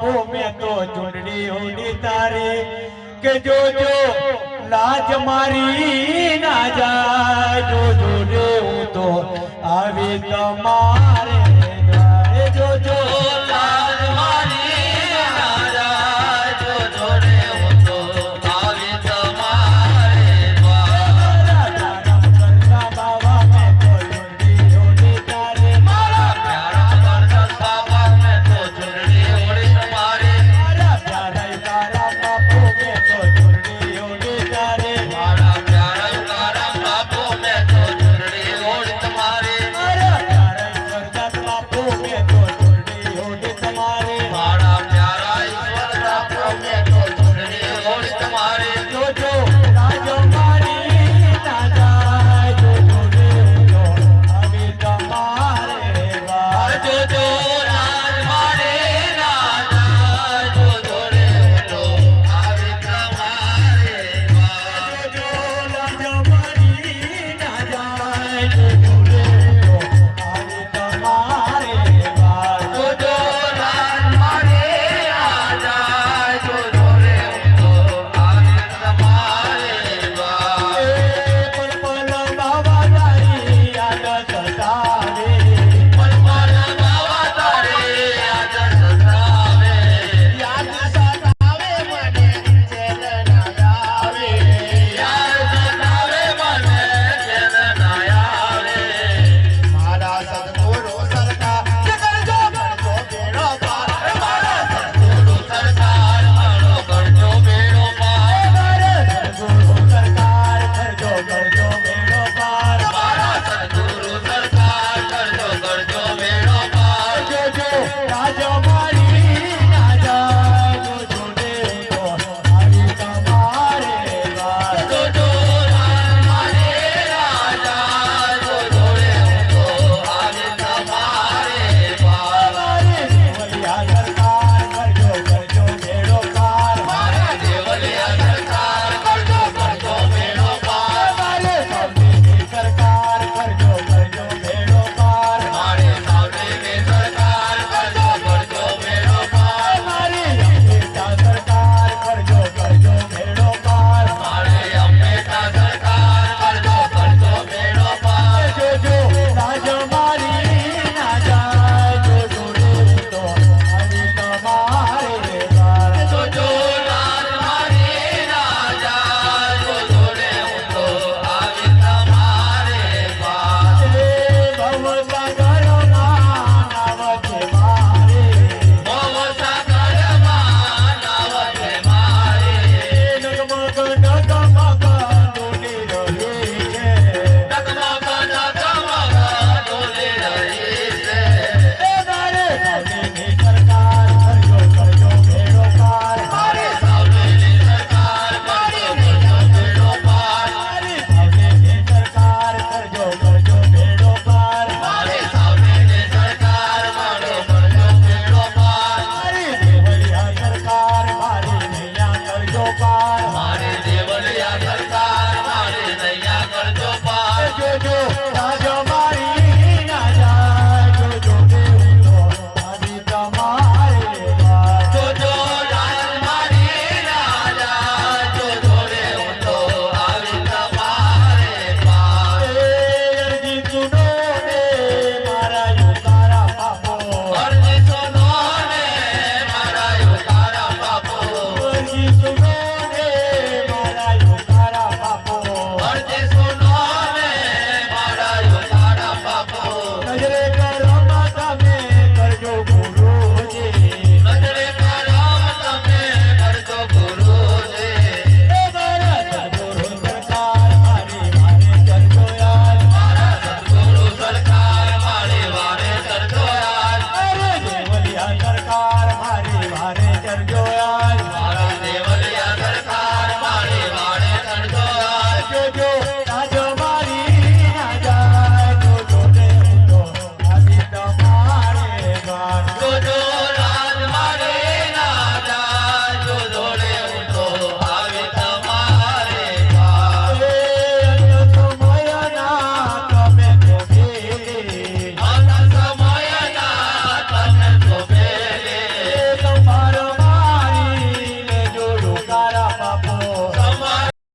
ઓ મેં તો ચૂંટણી હોડી તારી કે જોજો લાજ મારી ના જાય જોજો રે હું તો આવી તમારી 啊。Thank.